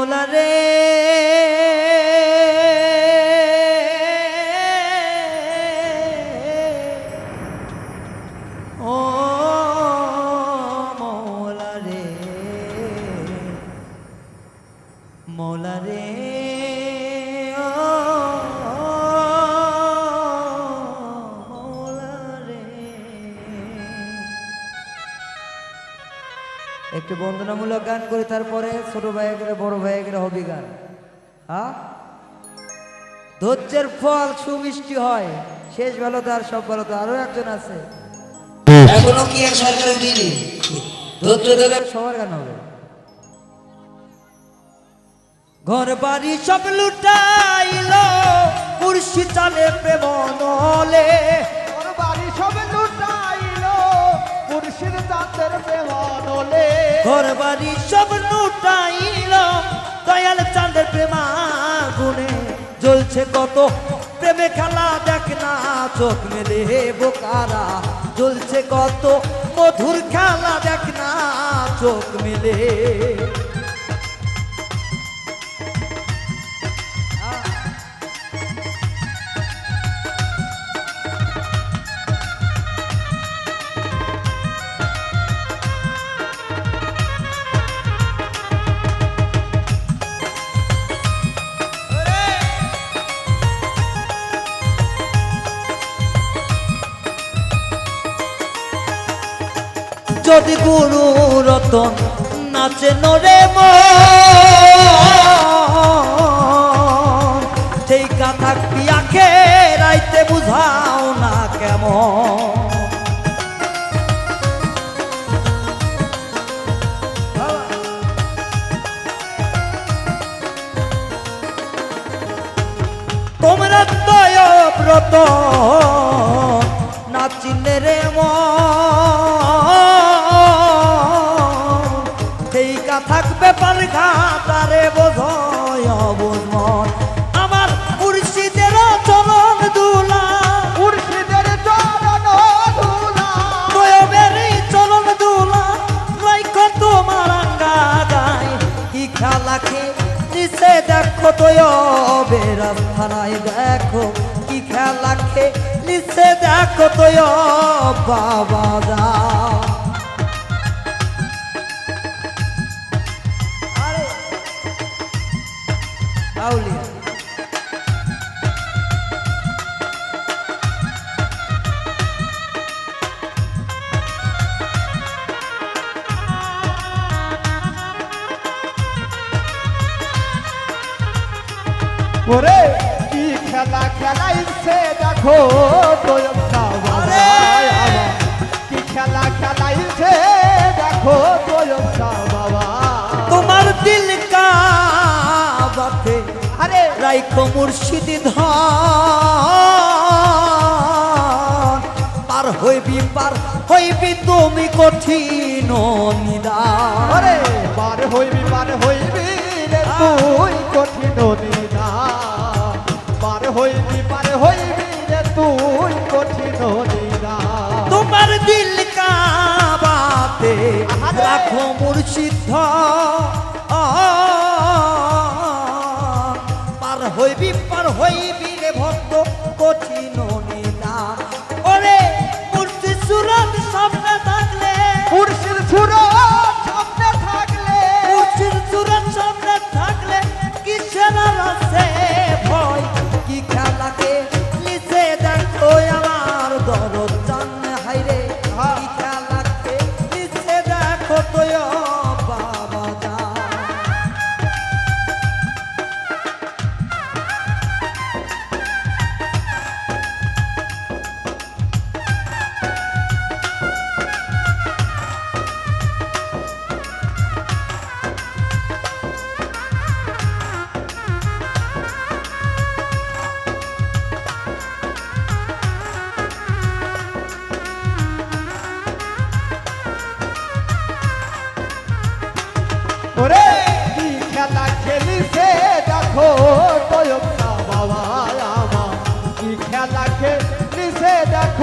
মৌলা রে। ও মৌলা রে মৌলা রে। একটু বন্দনামূলক গান করে, তারপরে ছোট ভাই গেলে বড় ভাই গেলে হবি গান। হ্যাঁ? ধৈর্যের ফল সুমিষ্টি হয়, শেষ ভালো তার সব ভালো তো, আরও একজন আছে। এখনও কি এক সরকারের দিদি ধৈর্য ধরে সবার গান হবে। ঘর বাড়ি সব লুটাইল, কুর্সি চালে প্রেম নলে। মুর্শিদ চাঁদের প্রেমানলে ঘর বাড়ি সব লুটাইল, দয়াল চাঁদের প্রেমা গুনে জ্বলছে কত প্রেমে খেলা, দেখ না চোখ মেলে বোকারা। জ্বলছে কত মধুর খেলা, দেখ না চোখ মেলে। যদি গুরু রতন নাচে নরে সেই থাকবে পার ঘাটারে বোঝয় অবুঝমন আমার মুর্শিদের চরণ দুলা মুর্শিদের চরণ ধুলা। দয়বের চরণ দুলা লাইক তোমার আঙ্গা গায় কি খেলাকে নিচে দেখো তয় রাস্তায় দেখো। কি খেলাকে নিচে দেখো তয় বাবা যা আউলিয়া ওরে কি খেলা খেলাইছে দেখো তোয়মটা কাবাতে আরে। রাইখো মুর্শিদি ধন পার হইবি পার হইবি তুমি কঠিন নিদান। আরে পার হইবি পার হইবি তুই কঠিন নিদা পার হইবি পার হইবি রে তুই কঠিন নিদা তোমার দিল কাবাতে! রাখো মুর্শিদ পার হইবি পার হইবি রে ভক্ত।